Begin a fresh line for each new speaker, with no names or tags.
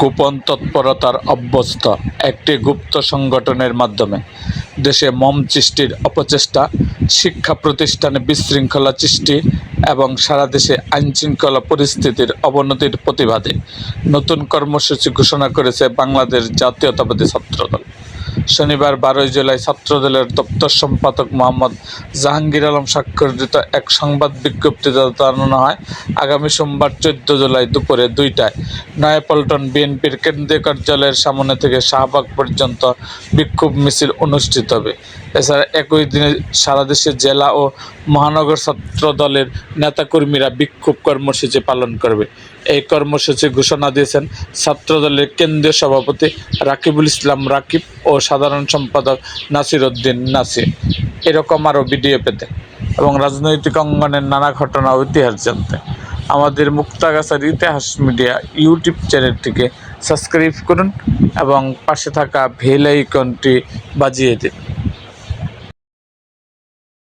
গোপন তৎপরতার অভ্যস্ত একটি গুপ্ত সংগঠনের মাধ্যমে দেশে মম সৃষ্টির অপচেষ্টা, শিক্ষা প্রতিষ্ঠানে বিশৃঙ্খলা সৃষ্টি এবং সারা দেশে আইনশৃঙ্খলা পরিস্থিতির অবনতির প্রতিবাদে নতুন কর্মসূচি ঘোষণা করেছে বাংলাদেশ জাতীয়তাবাদী ছাত্রদল। শনিবার বারোই জুলাই ছাত্রদলের দপ্তর সম্পাদক মোহাম্মদ জাহাঙ্গীর আলম স্বাক্ষরিত এক সংবাদ বিজ্ঞপ্তিতে জানানো হয়, আগামী সোমবার চোদ্দ জুলাই দুপুরে দুইটায়। নয়াপল্টন বিএনপির কেন্দ্রীয় কার্যালয়ের সামনে থেকে শাহবাগ পর্যন্ত বিক্ষোভ মিছিল অনুষ্ঠিত হবে। এছাড়া একই দিনে সারা দেশে জেলা ও মহানগর ছাত্র দলের নেতাকর্মীরা বিক্ষোভ কর্মসূচি পালন করবে। এই কর্মসূচি ঘোষণা দিয়েছেন ছাত্রদলের কেন্দ্রীয় সভাপতি রাকিবুল ইসলাম রাকিব ও সাধারণ সম্পাদক নাসির উদ্দিন নাসির এরকম আরও ভিডিও পেতে। এবং রাজনৈতিক অঙ্গনের নানা ঘটনা ইতিহাস জানতে। আমাদের মুক্তাগাছার ইতিহাস মিডিয়া ইউটিউব চ্যানেলটিকে সাবস্ক্রাইব করুন এবং পাশে থাকা ভেলাইকনটি বাজিয়ে দিন।